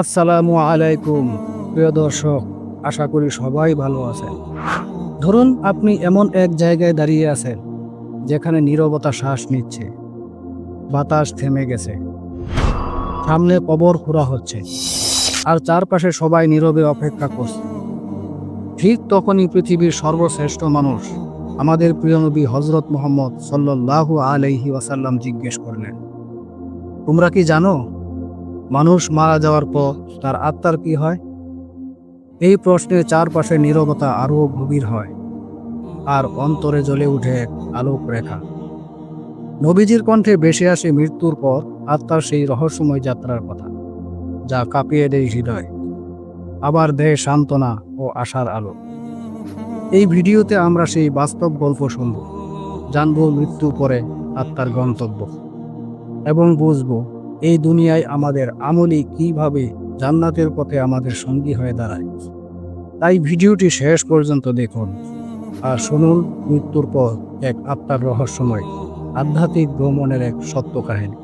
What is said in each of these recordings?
আসসালামু আলাইকুম, প্রিয় দর্শক, আশা করি সবাই ভালো আছেন। ধরুন আপনি এমন এক জায়গায় দাঁড়িয়ে আছেন, যেখানে নীরবতা শ্বাস নিচ্ছে, বাতাস থেমে গেছে, সামনে কবর খোঁড়া হচ্ছে, আর চারপাশে সবাই নীরবে অপেক্ষা করছে। ঠিক তখনই পৃথিবীর সর্বশ্রেষ্ঠ মানুষ আমাদের প্রিয় নবী হজরত মোহাম্মদ সাল্লাল্লাহু আলাইহি ওয়াসাল্লাম জিজ্ঞেস করলেন, তোমরা কি জানো মানুষ মারা যাওয়ার পর তার আত্মার কি হয়? এই প্রশ্নের চারপাশে নীরবতা আরও গভীর হয়, আর অন্তরে জ্বলে উঠে এক আলোক রেখা নবীজির কণ্ঠে বেশি আসে মৃত্যুর পর আত্মার সেই রহস্যময় যাত্রার কথা, যা কাঁপিয়ে দেয় হৃদয়, আবার দেয় সান্ত্বনা ও আশার আলো। এই ভিডিওতে আমরা সেই বাস্তব গল্প শুনব, জানব মৃত্যু পরে আত্মার গন্তব্য, এবং বুঝব এই দুনিয়ায় আমাদের আমলি কীভাবে জান্নাতের পথে আমাদের সঙ্গী হয়ে দাঁড়ায়। তাই ভিডিওটি শেষ পর্যন্ত দেখুন আর শুনুন মৃত্যুর পর এক আত্মার রহস্যময়, আধ্যাত্মিক ভ্রমণের এক সত্য কাহিনী।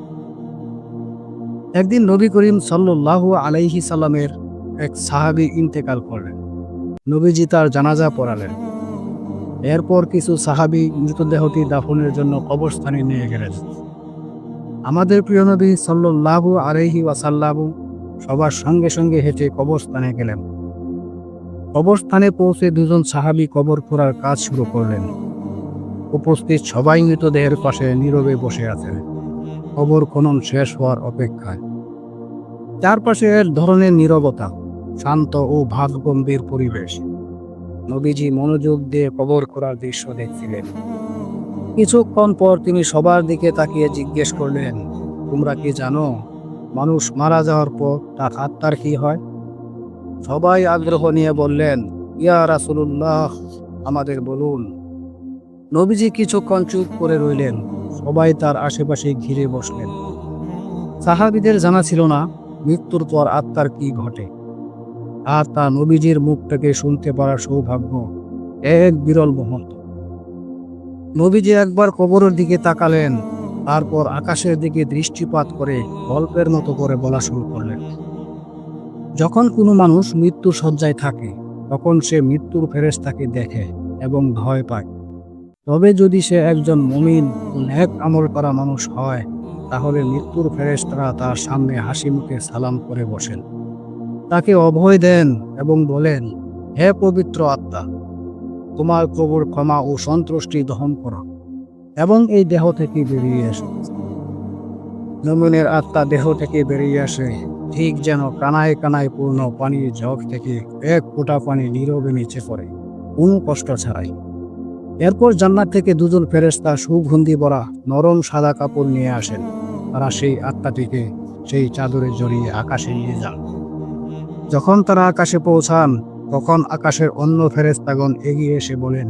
একদিন নবী করিম সাল্লাহ আলাইহি সাল্লামের এক সাহাবি ইন্তেকাল করলেন। নবীজি তার জানাজা পড়ালেন। এরপর কিছু সাহাবি মৃতদেহটি দাফনের জন্য কবরস্থানে নিয়ে গেলেন। আমাদের প্রিয় নবী সাল্লাহু আলহি ওয়াসাল্লামু সবার সঙ্গে সঙ্গে হেঁটে কবরস্থানে গেলেন। কবরস্থানে পৌঁছে দুজন সাহাবি কবর খোঁড়ার কাজ শুরু করলেন। উপস্থিত সবাই মৃতদেহের পাশে নীরবে বসে আছেন। কবর খনন শেষ হওয়ার অপেক্ষায়। চারপাশে এক ধরনের নীরবতা, শান্ত ও ভাবগম্ভীর পরিবেশ। নবীজি মনোযোগ দিয়ে কবর খোঁড়ার দৃশ্য দেখছিলেন। কিছুক্ষণ পর তিনি সবার দিকে তাকিয়ে জিজ্ঞেস করলেন, তোমরা কি জানো, মানুষ মারা যাওয়ার পর তার আত্মার কি হয়? সবাই আগ্রহ নিয়ে বললেন, ইয়া রাসুল্লাহ আমাদের বলুন। নবীজি কিছুক্ষণ চুপ করে রইলেন, সবাই তার আশেপাশে ঘিরে বসলেন। সাহাবিদের জানা ছিল না মৃত্যুর পর আত্মার কি ঘটে, আর তা নবীজির মুখ থেকে শুনতে পারার সৌভাগ্য এক বিরল মুহূর্ত। নবীজি একবার কবরের দিকে তাকালেন, তারপর আকাশের দিকে দৃষ্টিপাত করে গল্পের মতো করে বলা শুরু করলেন। যখন কোনো মানুষ মৃত্যু সজ্জায় থাকে, তখন সে মৃত্যুর ফেরেশতাকে দেখে এবং ভয় পায়। তবে যদি সে একজন মমিন ন্যাক আমল করা মানুষ হয়, তাহলে মৃত্যুর ফেরেশতারা তার সামনে হাসি মুখে সালাম করে বসেন। তাকে অভয় দেন এবং বলেন, হে পবিত্র আত্মা তোমার প্রভুর ক্ষমা ও সন্তুষ্টি দহন করো এবং এই দেহ থেকে বেরিয়ে আসে নমিনের আত্মা দেহ থেকে বেরিয়ে আসে, ঠিক যেন কানায় কানায় পূর্ণ পানির জগ থেকে এক ফোঁটা পানি নীরবে নিচে পড়ে, কোনো কষ্ট ছাড়াই। এরপর জান্নাত থেকে দুজন ফেরেস্তা সুগন্ধি ভরা নরম সাদা কাপড় নিয়ে আসেন। তারা সেই আত্মাটিকে সেই চাদরে জড়িয়ে আকাশে নিয়ে যান। যখন তারা আকাশে পৌঁছান তখন আকাশের অন্য ফেরেস্তাগণ এগিয়ে এসে বলেন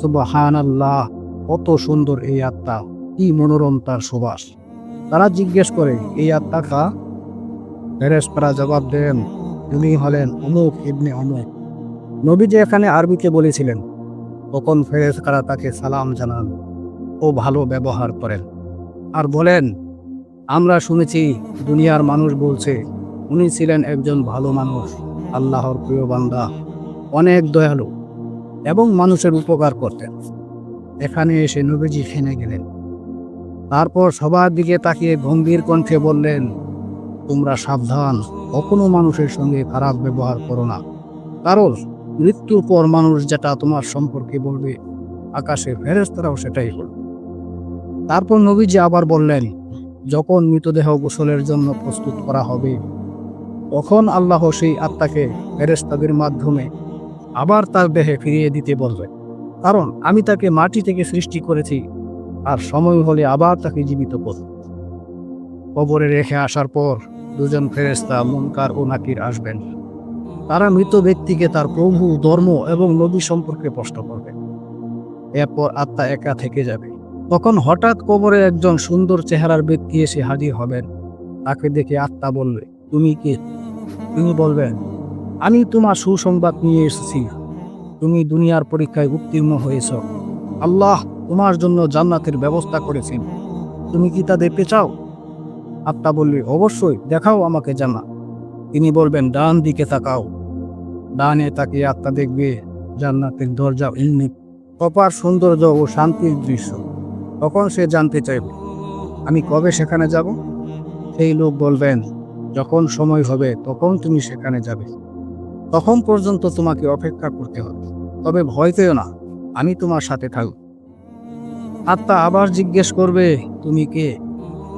সুবাহান আল্লাহ কত সুন্দর এই আত্মা, কি মনোরম তার সুবাস। তারা জিজ্ঞেস করে, এই আত্মা কা? ফেরেস্তারা জবাব দেন তিনি হলেন অমুক ইবনে অমুক। নবী যে এখানে আরবিতে বলেছিলেন, তখন ফেরেস্তারা তাকে সালাম জানান ও ভালো ব্যবহার করেন। আর বলেন, আমরা শুনেছি, দুনিয়ার মানুষ বলছে, উনি ছিলেন একজন ভালো মানুষ। আল্লাহর প্রিয় বান্দা, অনেক দয়ালু এবং মানুষের উপকার করতেন। এখানে এসে নবীজি ফেনে গেলেন। তারপর সবার দিকে তাকিয়ে গম্ভীর কণ্ঠে বললেন, তোমরা সাবধান, কখনো মানুষের সঙ্গে খারাপ ব্যবহার করো না। কারণ মৃত্যুর পর মানুষ যেটা তোমার সম্পর্কে বলবে আকাশে ফেরেস্তারাও সেটাই বলবে। তারপর নবীজি আবার বললেন, যখন মৃতদেহ গোসলের জন্য প্রস্তুত করা হবে তখন আল্লাহ সেই আত্মাকে ফেরেস্তাদের মাধ্যমে আবার তার দেহে ফিরিয়ে দিতে বলবে? কারণ আমি তাকে মাটি থেকে সৃষ্টি করেছি, আর সময় হলে আবার তাকে জীবিত করব। কবরে রেখে আসার পর দুজন ফেরেস্তা মুনকার ও নাকির আসবেন। তারা মৃত ব্যক্তিকে তার প্রভু, ধর্ম এবং নবী সম্পর্কে প্রশ্ন করবে। এরপর আত্মা একা থেকে যাবে। তখন হঠাৎ কবরে একজন সুন্দর চেহারার ব্যক্তি এসে হাজির হবেন। তাকে দেখে আত্মা বলবে, তুমি কে? তুমি বলবেন, আমি তোমার সুসংবাদ নিয়ে এসেছি। তুমি দুনিয়ার পরীক্ষায় উত্তীর্ণ হয়েছ। আল্লাহ তোমার জন্য জান্নাতের ব্যবস্থা করেছেন। তুমি কি তা দেখতে চাও? আত্মা বললে, অবশ্যই, দেখাও আমাকে জানা। তিনি বলবেন, ডান দিকে তাকাও। ডানে তাকিয়ে আত্মা দেখবে জান্নাতের দরজা উন্মুখ অপার সৌন্দর্য ও শান্তির দৃশ্য। তখন সে জানতে চাইবে, আমি কবে সেখানে যাব? সেই লোক বলবেন যখন সময় হবে তখন তুমি সেখানে যাবে। তখন পর্যন্ত তোমাকে অপেক্ষা করতে হবে। তবে ভয় পেও না আমি তোমার সাথে থাকব আত্মা আবার জিজ্ঞেস করবে তুমি কে?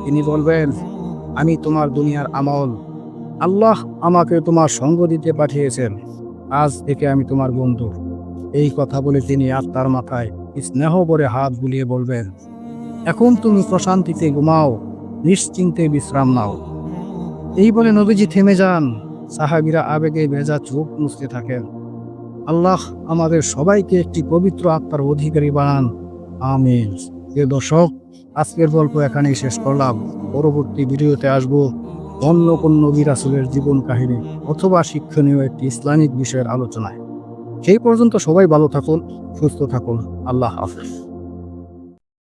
তিনি বলবেন আমি তোমার দুনিয়ার আমল। আল্লাহ আমাকে তোমার সঙ্গ দিতে পাঠিয়েছেন। আজ থেকে আমি তোমার বন্ধু। এই কথা বলে তিনি আত্মার মাথায় স্নেহ ভরে হাত বুলিয়ে বলবেন এখন তুমি প্রশান্তিতে ঘুমাও নিশ্চিন্তে বিশ্রাম নাও। এই বলে নবীজি থেমে যান। সাহাবিরা আবেগে ভেজা চোখ মুছতে থাকেন। আল্লাহ আমাদের সবাইকে একটি পবিত্র আত্মার অধিকারী বানান। আমিন। এ দর্শক, আজকের গল্প এখানেই শেষ করলাম। পরবর্তী ভিডিওতে আসব অন্য কোন নবী রাসুলের জীবন কাহিনী অথবা শিক্ষণীয় একটি ইসলামিক বিষয়ের আলোচনায়। সেই পর্যন্ত সবাই ভালো থাকুন, সুস্থ থাকুন। আল্লাহ হাফেজ।